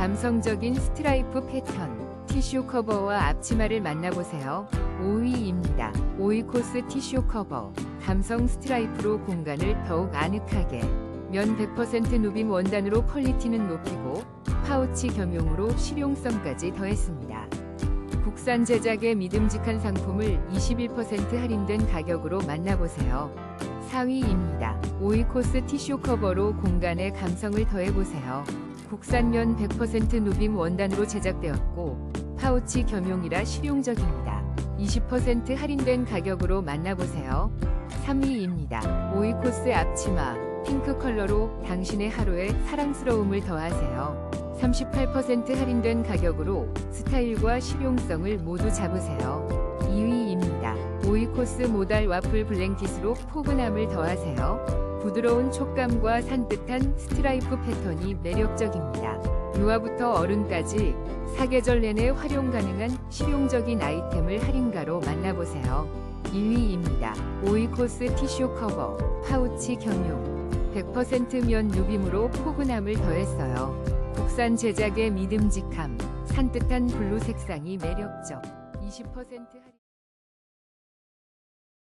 감성적인 스트라이프 패턴, 티슈 커버와 앞치마를 만나보세요. 5위입니다. 5위 코스 티슈 커버, 감성 스트라이프로 공간을 더욱 아늑하게, 면 100% 누빔 원단으로 퀄리티는 높이고, 파우치 겸용으로 실용성까지 더했습니다. 국산 제작의 믿음직한 상품을 21% 할인된 가격으로 만나보세요. 4위입니다. 5위 코스 티슈 커버로 공간에 감성을 더해보세요. 국산면 100% 누빔 원단으로 제작되었고 파우치 겸용이라 실용적입니다. 20% 할인된 가격으로 만나보세요. 3위입니다. 5위 코스 앞치마 핑크 컬러로 당신의 하루에 사랑스러움을 더하세요. 38% 할인된 가격으로 스타일과 실용성을 모두 잡으세요. 2위입니다. 5위 코스 모달 와플 블랭킷으로 포근함을 더하세요. 부드러운 촉감과 산뜻한 스트라이프 패턴이 매력적입니다. 유아부터 어른까지 사계절 내내 활용 가능한 실용적인 아이템을 할인가로 만나보세요. 2위입니다. 5위 코스 티슈 커버, 파우치 겸용, 100%면 누빔으로 포근함을 더했어요. 국산 제작의 믿음직함, 산뜻한 블루 색상이 매력적, 20% 할인